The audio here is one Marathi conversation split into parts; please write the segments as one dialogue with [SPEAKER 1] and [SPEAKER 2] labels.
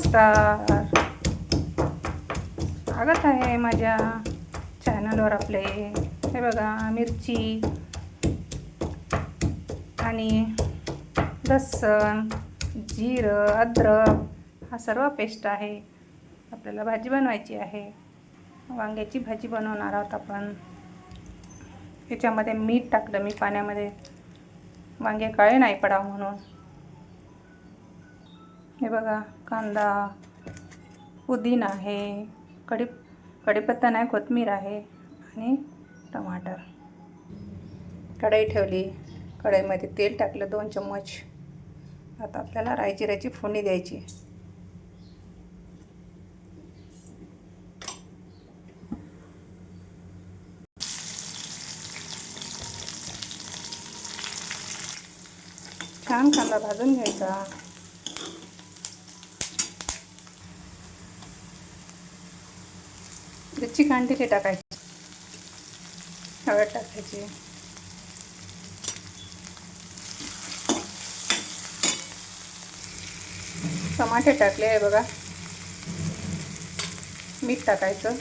[SPEAKER 1] नमस्कार. स्वागत आहे माझ्या चॅनलवर आपले. हे बघा मिरची आणि लसण जिरं अद्रक हा सर्व पेस्ट आहे. आपल्याला भाजी बनवायची आहे. वांग्याची भाजी बनवणार आहोत आपण. याच्यामध्ये मीठ टाकलं मी पाण्यामध्ये. वांगे काळे नाही पडावं म्हणून. हे बघा कांदा पुदिना आहे कढी कढीपत्ता नाही कोथमीर आहे आणि टमाटर. कढई ठेवली. कढईमध्ये तेल टाकलं दोन चम्मच. आता आपल्याला रायची रायची फोडणी द्यायची. छान कांदा भाजून घ्यायचा. मिरची कांडीली टाकायची. हळद टाकायची. टमाटे टाकले आहे बघा. मीठ टाकायचं.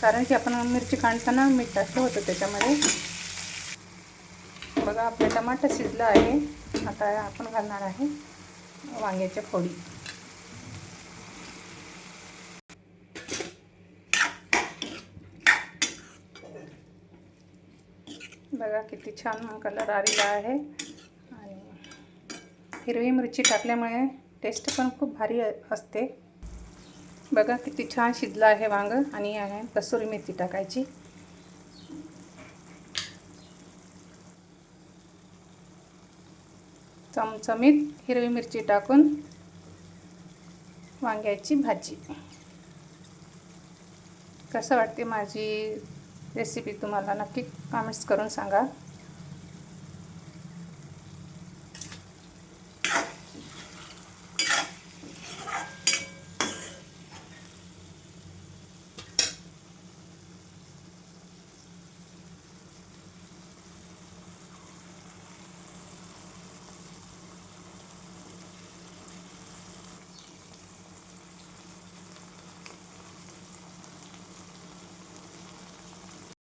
[SPEAKER 1] कारण की आपण मिरची काढताना मीठ टाकलं होतं त्याच्यामध्ये. बघा आपलं टमाटा शिजलं आहे. आता आपण घालणार आहे वांग्याच्या फोडी. बघा किती छान कलर आलेला आहे. आणि हिरवी मिरची टाकल्यामुळे टेस्ट पण खूप भारी असते. बघा किती छान शिजलं आहे वांगं आणि आहे कसुरी मेथी टाकायची. चमचमीत हिरवी मिरची टाकून वांग्याची भाजी. कसं वाटते माझी रेसिपी तुम्हाला नक्की कमेंट्स करून सांगा.